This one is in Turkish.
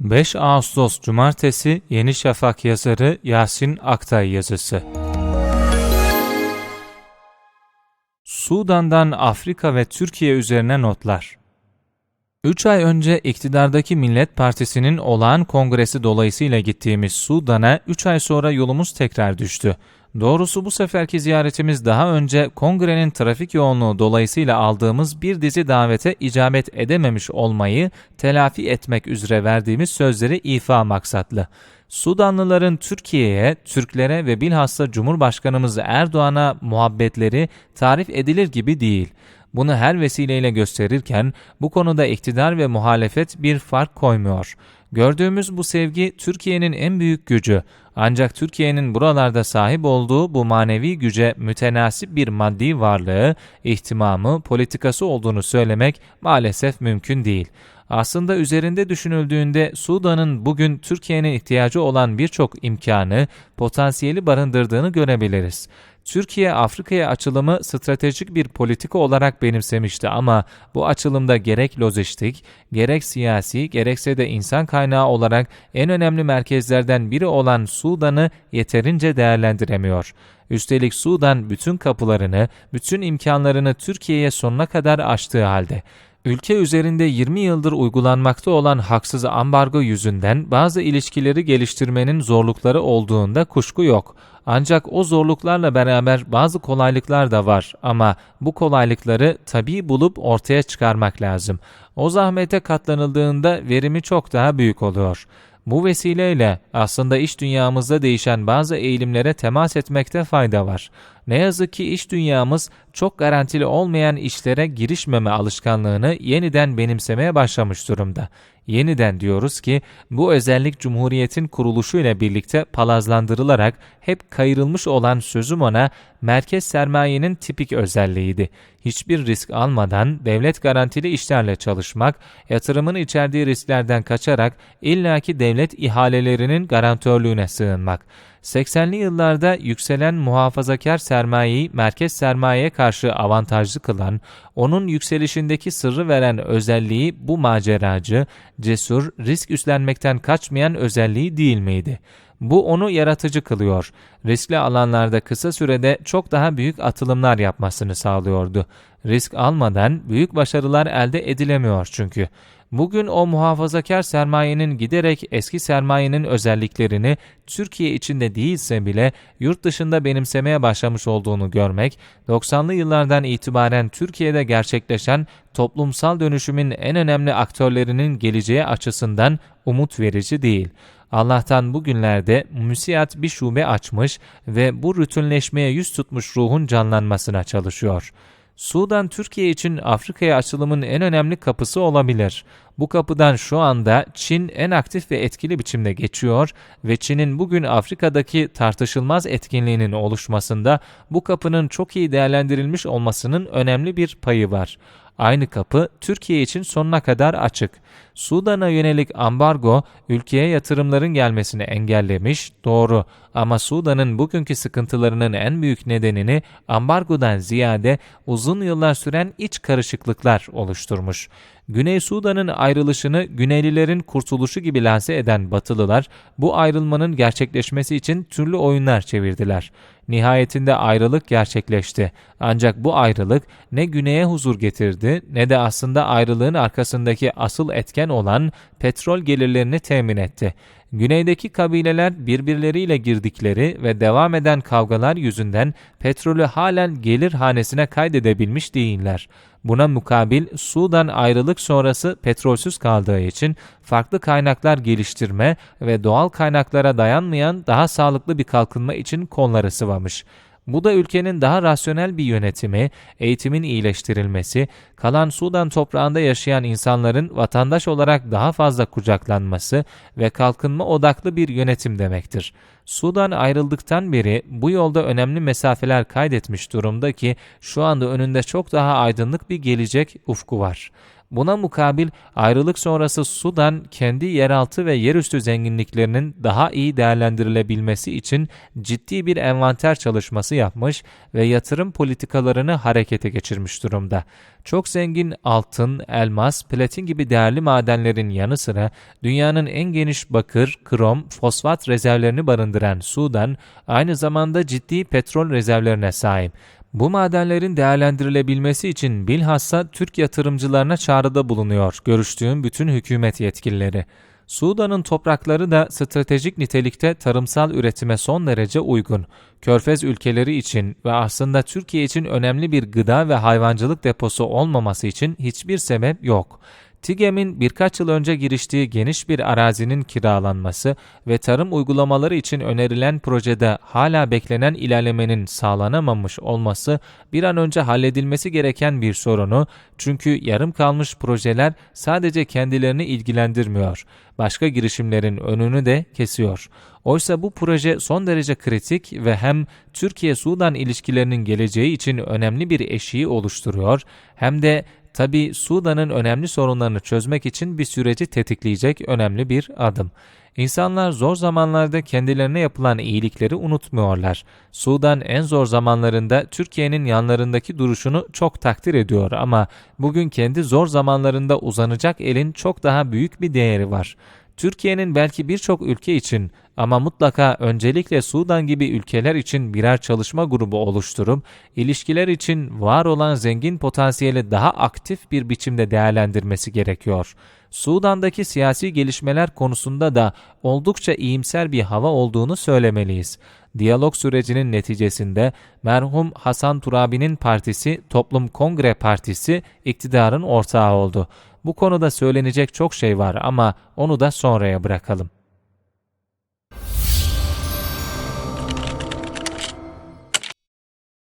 5 Ağustos Cumartesi Yeni Şafak yazarı Yasin Aktay yazısı. Sudan'dan Afrika ve Türkiye üzerine notlar. 3 ay önce iktidardaki Millet Partisi'nin olağan kongresi dolayısıyla gittiğimiz Sudan'a 3 ay sonra yolumuz tekrar düştü. Doğrusu bu seferki ziyaretimiz daha önce kongrenin trafik yoğunluğu dolayısıyla aldığımız bir dizi davete icabet edememiş olmayı telafi etmek üzere verdiğimiz sözleri ifa maksatlı. Sudanlıların Türkiye'ye, Türklere ve bilhassa Cumhurbaşkanımız Erdoğan'a muhabbetleri tarif edilir gibi değil. Bunu her vesileyle gösterirken bu konuda iktidar ve muhalefet bir fark koymuyor. Gördüğümüz bu sevgi Türkiye'nin en büyük gücü. Ancak Türkiye'nin buralarda sahip olduğu bu manevi güce mütenasip bir maddi varlığı, ihtimamı, politikası olduğunu söylemek maalesef mümkün değil. Aslında üzerinde düşünüldüğünde Sudan'ın bugün Türkiye'nin ihtiyacı olan birçok imkanı, potansiyeli barındırdığını görebiliriz. Türkiye Afrika'ya açılımı stratejik bir politika olarak benimsemişti ama bu açılımda gerek lojistik, gerek siyasi, gerekse de insan kaynağı olarak en önemli merkezlerden biri olan Sudan'ı yeterince değerlendiremiyor. Üstelik Sudan bütün kapılarını, bütün imkanlarını Türkiye'ye sonuna kadar açtığı halde Ülke üzerinde 20 yıldır uygulanmakta olan haksız ambargo yüzünden bazı ilişkileri geliştirmenin zorlukları olduğunda kuşku yok. Ancak o zorluklarla beraber bazı kolaylıklar da var ama bu kolaylıkları tabii bulup ortaya çıkarmak lazım. O zahmete katlanıldığında verimi çok daha büyük oluyor. Bu vesileyle aslında iş dünyamızda değişen bazı eğilimlere temas etmekte fayda var. Ne yazık ki iş dünyamız çok garantili olmayan işlere girişmeme alışkanlığını yeniden benimsemeye başlamış durumda. Yeniden diyoruz ki bu özellik Cumhuriyet'in kuruluşu ile birlikte palazlandırılarak hep kayırılmış olan sözüm ona merkez sermayenin tipik özelliğiydi. Hiçbir risk almadan devlet garantili işlerle çalışmak, yatırımın içerdiği risklerden kaçarak illaki devlet ihalelerinin garantörlüğüne sığınmak. 80'li yıllarda yükselen muhafazakar sermayeyi merkez sermayeye karşı avantajlı kılan, onun yükselişindeki sırrı veren özelliği bu maceracı, cesur, risk üstlenmekten kaçmayan özelliği değil miydi? Bu onu yaratıcı kılıyor. Riskli alanlarda kısa sürede çok daha büyük atılımlar yapmasını sağlıyordu. Risk almadan büyük başarılar elde edilemiyor çünkü. Bugün o muhafazakar sermayenin giderek eski sermayenin özelliklerini Türkiye içinde değilse bile yurt dışında benimsemeye başlamış olduğunu görmek, 90'lı yıllardan itibaren Türkiye'de gerçekleşen toplumsal dönüşümün en önemli aktörlerinin geleceği açısından umut verici değil. Allah'tan bugünlerde müsiyat bir şube açmış ve bu rütünleşmeye yüz tutmuş ruhun canlanmasına çalışıyor.'' Sudan Türkiye için Afrika'ya açılımın en önemli kapısı olabilir. Bu kapıdan şu anda Çin en aktif ve etkili biçimde geçiyor ve Çin'in bugün Afrika'daki tartışılmaz etkinliğinin oluşmasında bu kapının çok iyi değerlendirilmiş olmasının önemli bir payı var. Aynı kapı Türkiye için sonuna kadar açık. Sudan'a yönelik ambargo ülkeye yatırımların gelmesini engellemiş, doğru. Ama Sudan'ın bugünkü sıkıntılarının en büyük nedenini ambargodan ziyade uzun yıllar süren iç karışıklıklar oluşturmuş. Güney Sudan'ın ayrılışını Güneylilerin kurtuluşu gibi lanse eden Batılılar bu ayrılmanın gerçekleşmesi için türlü oyunlar çevirdiler. Nihayetinde ayrılık gerçekleşti. Ancak bu ayrılık ne güneye huzur getirdi ne de aslında ayrılığın arkasındaki asıl etken olan petrol gelirlerini temin etti. Güneydeki kabileler birbirleriyle girdikleri ve devam eden kavgalar yüzünden petrolü halen gelir hanesine kaydedebilmiş değiller. Buna mukabil Sudan ayrılık sonrası petrolsüz kaldığı için farklı kaynaklar geliştirme ve doğal kaynaklara dayanmayan daha sağlıklı bir kalkınma için kolları sıvamış. Bu da ülkenin daha rasyonel bir yönetimi, eğitimin iyileştirilmesi, kalan Sudan toprağında yaşayan insanların vatandaş olarak daha fazla kucaklanması ve kalkınma odaklı bir yönetim demektir. Sudan ayrıldıktan beri bu yolda önemli mesafeler kaydetmiş durumda ki şu anda önünde çok daha aydınlık bir gelecek ufku var. Buna mukabil ayrılık sonrası Sudan kendi yeraltı ve yerüstü zenginliklerinin daha iyi değerlendirilebilmesi için ciddi bir envanter çalışması yapmış ve yatırım politikalarını harekete geçirmiş durumda. Çok zengin altın, elmas, platin gibi değerli madenlerin yanı sıra dünyanın en geniş bakır, krom, fosfat rezervlerini barındıran Sudan aynı zamanda ciddi petrol rezervlerine sahip. Bu madenlerin değerlendirilebilmesi için bilhassa Türk yatırımcılarına çağrıda bulunuyor görüştüğüm bütün hükümet yetkilileri. Sudan'ın toprakları da stratejik nitelikte tarımsal üretime son derece uygun. Körfez ülkeleri için ve aslında Türkiye için önemli bir gıda ve hayvancılık deposu olmaması için hiçbir sebep yok. TİGEM'in birkaç yıl önce giriştiği geniş bir arazinin kiralanması ve tarım uygulamaları için önerilen projede hala beklenen ilerlemenin sağlanamamış olması bir an önce halledilmesi gereken bir sorunu çünkü yarım kalmış projeler sadece kendilerini ilgilendirmiyor, başka girişimlerin önünü de kesiyor. Oysa bu proje son derece kritik ve hem Türkiye-Sudan ilişkilerinin geleceği için önemli bir eşiği oluşturuyor hem de Tabi Sudan'ın önemli sorunlarını çözmek için bir süreci tetikleyecek önemli bir adım. İnsanlar zor zamanlarda kendilerine yapılan iyilikleri unutmuyorlar. Sudan en zor zamanlarında Türkiye'nin yanlarındaki duruşunu çok takdir ediyor ama bugün kendi zor zamanlarında uzanacak elin çok daha büyük bir değeri var. Türkiye'nin belki birçok ülke için ama mutlaka öncelikle Sudan gibi ülkeler için birer çalışma grubu oluşturup ilişkiler için var olan zengin potansiyeli daha aktif bir biçimde değerlendirmesi gerekiyor. Sudan'daki siyasi gelişmeler konusunda da oldukça iyimser bir hava olduğunu söylemeliyiz. Diyalog sürecinin neticesinde merhum Hasan Turabi'nin partisi Toplum Kongre Partisi iktidarın ortağı oldu. Bu konuda söylenecek çok şey var ama onu da sonraya bırakalım.